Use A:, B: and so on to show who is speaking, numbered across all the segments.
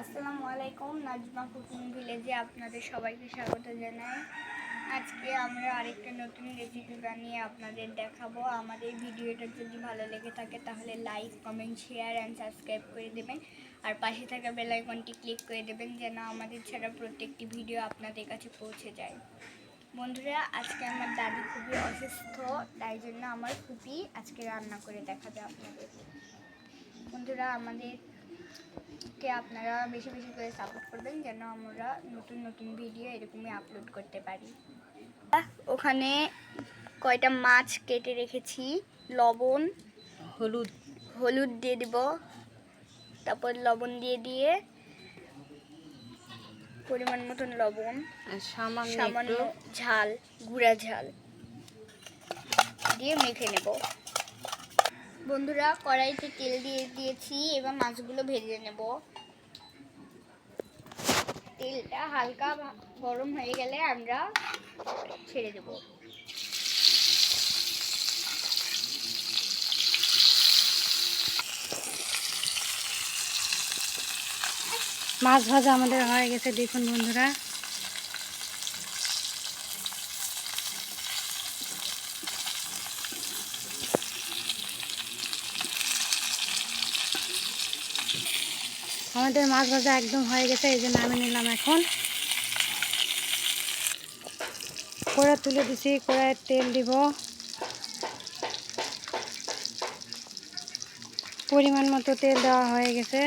A: আসসালামু আলাইকুম, নাজমা কুকিং ভিলেজে আপনাদের সবাইকে স্বাগত জানাই। আজকে আমরা আরেকটা নতুন রেসিপি বানিয়ে আপনাদের দেখাবো। আমাদের ভিডিওটা যদি ভালো লেগে থাকে তাহলে like comment share and subscribe করে দেবেন। আর পাশে থাকা বেল আইকনটি ক্লিক করে দেবেন যেন আমাদের ছাড়া প্রত্যেকটি ভিডিও আপনাদের কাছে পৌঁছে যায়। বন্ধুরা, আজকে আমার দাদি খুবই অসুস্থ, তাই জন্য আমার খুবই আজকে রান্না করে দেখাবে আপনাদের। বন্ধুরা, আমাদের কে আপনারা বেশি বেশি করে সাপোর্ট করবেন যেন আমরা নতুন নতুন ভিডিও এরকমই আপলোড করতে পারি। ওখানে কয়টা মাছ কেটে রেখেছি লবণ
B: হলুদ।
A: হলুদ দিয়ে দিব তারপর লবণ দিয়ে দিয়ে পরিমাণ মতন লবণ
B: সামান্য
A: সামান্য ঝাল গুঁড়া ঝাল দিয়ে মেখে নেব। বন্ধুরা, কড়াইতে তেল দিয়ে দিয়েছি, এবার মাছগুলো ভেজে নেব। তেলটা হালকা গরম হয়ে গেলে আমরা ছেড়ে দেব।
B: মাছ ভাজা আমাদের হয়ে গেছে, দেখুন বন্ধুরা। আমাদের মাছ ভাজা একদম হয়ে গেছে, এই জন্য আমি নিলাম এখন। কড়া তুলে দিছি কড়ায় তেল দিব। পরিমাণ মতো তেল দেওয়া হয়ে গেছে।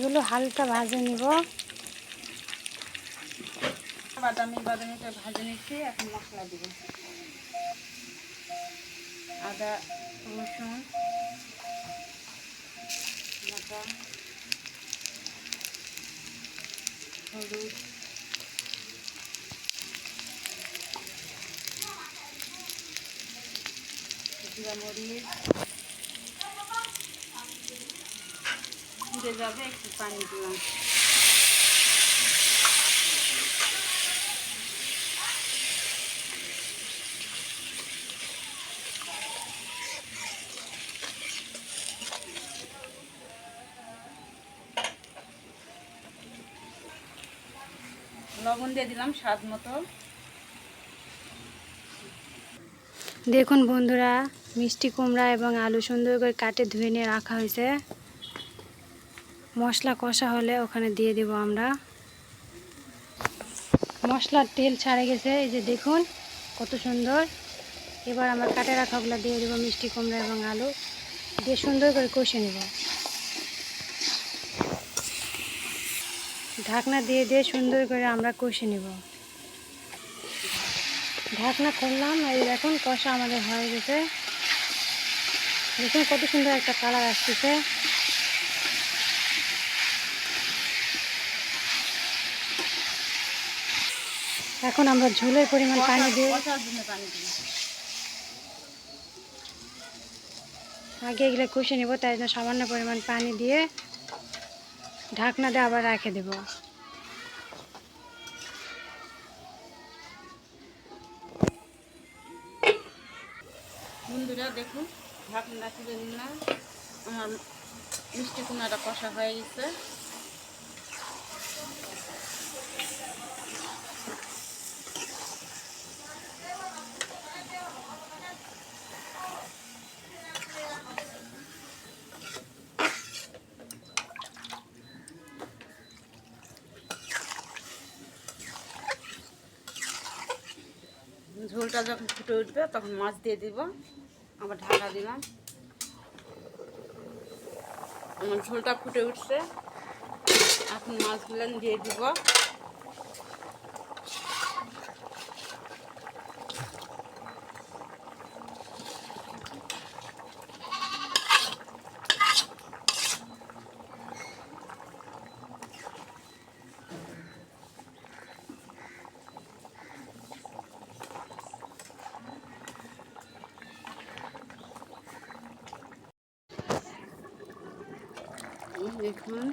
B: এগুলো হালকা ভাজে নিব। বাদামি বাদামিটা ভাজে নিচ্ছি, এখন মশলা দিব। আদা, রসুন, বাটা, হলুদ, জিরা মরিচ দিয়ে যাবে, একটু পানি দিলাম লবণ দিয়ে দিলাম স্বাদ মতো। দেখুন বন্ধুরা, মিষ্টি কুমড়া এবং আলু সুন্দর করে কাটে ধুয়ে নিয়ে রাখা হয়েছে। মশলা কষা হলে ওখানে দিয়ে দেব আমরা। মশলার তেল ছাড়ে গেছে, এই যে দেখুন কত সুন্দর। এবার আমরা কাটে রাখাগুলো দিয়ে দেবো মিষ্টি, কুমড়া এবং আলু। দিয়ে সুন্দর করে কষে নেব। ঢাকনা দিয়ে দিয়ে সুন্দর করে আমরা কষে নেব। ঢাকনা খুললাম, এই দেখুন কষা আমাদের হয়ে গেছে। দেখুন কত সুন্দর একটা কালার আসতেছে। এখন আমরা ঝোলের পরিমাণ পানি দিয়ে আগে এগুলো কষে নেব তাই জন্য সামান্য পরিমাণ পানি দিয়ে ঢাকনা দিয়ে আবার রেখে দেব। বন্ধুরা দেখুন ঢাকনা তুলে নিলাম। আমার মিষ্টি কুমড়াটা কষা হয়ে গেছে। ঝোলটা যখন ফুটে উঠবে, তখন মাছ দিয়ে দিব। আবার ঢাকা দিলাম। আমার ঝোলটা ফুটে উঠছে। এখন মাছগুলো দিয়ে দিব।
C: দেখুন।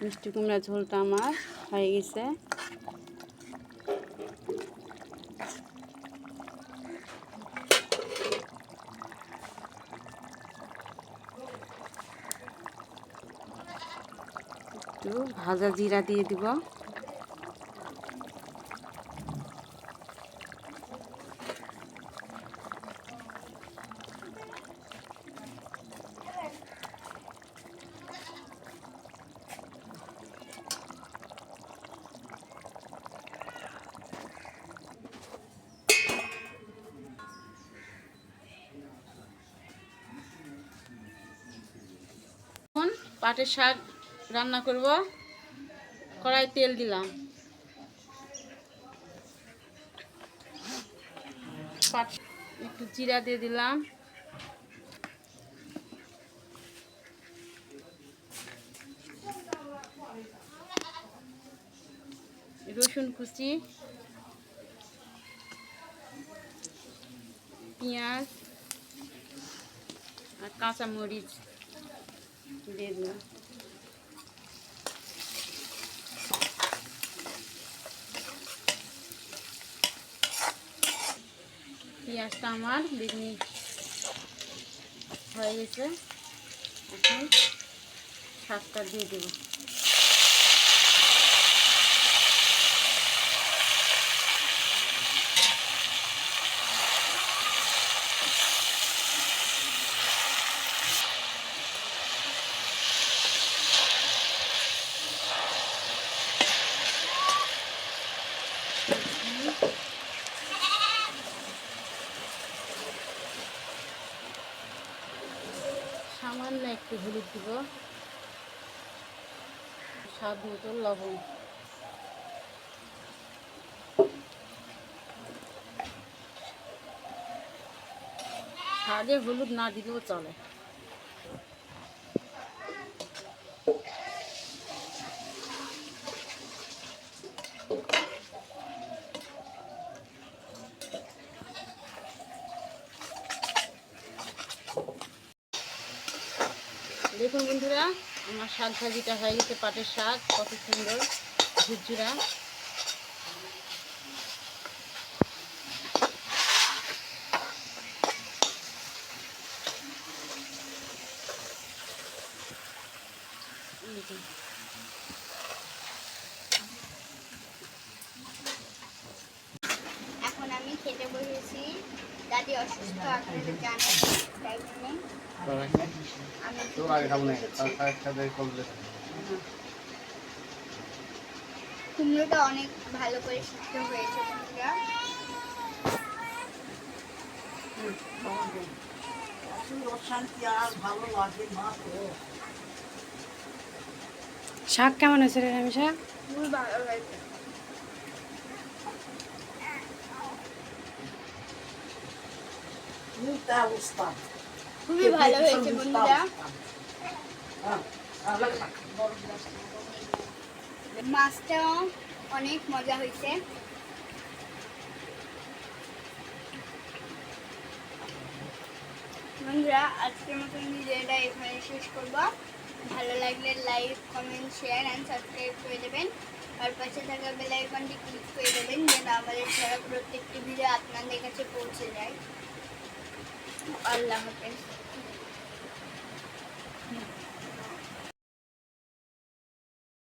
C: মিষ্টি কুমড়া ঝোলটা আমার হয়ে গেছে। একটু ভাজা জিরা দিয়ে দিব। পাটের শাক রান্না করব। কড়াই তেল দিলাম। পাট একটু জিরা দিয়ে দিলাম। রসুন কুচি, পেঁয়াজ আর কাঁচা মরিচ দিয়ে দিলাম পেঁয়াজটা আমার বেগুনি হয়ে গেছে। এখন শাকটা দিয়ে দেবো সামান্য একটু হলুদ দিব। স্বাদ মতো লবণ। স্বাদে হলুদ না দিলেও চলে। দেখুন বন্ধুরা, আমার শাক ভাজিটা হয়ে গেছে, পাটের শাক, কত সুন্দর, ঝুরঝুরা।
A: এখন আমি খেতে বসেছি। দাদি অসুস্থ আপনাদের জানেন তাই জন্যে আমি
D: তো আগে খাব না একসাথে করলে
A: কুমড়োটা অনেক ভালো করে সিদ্ধ হয়েছে বন্ধুরা।
B: শাক কেমন হয়েছে রে রামিশা?
A: খুবই ভালো হয়েছে। খুবই অনেক মজা হয়েছে। বন্ধুরা, আজকের মতন ভিডিওটা এখানে শেষ করব। ভালো লাগলে like comment share and subscribe করে দেবেন। আর পাশে থাকা বেল আইকনটি ক্লিক করে দেবেন, যেন আমাদের ছাড়া প্রত্যেকটি ভিডিও আপনাদের কাছে পৌঁছে যায়। Mukha lang, okay?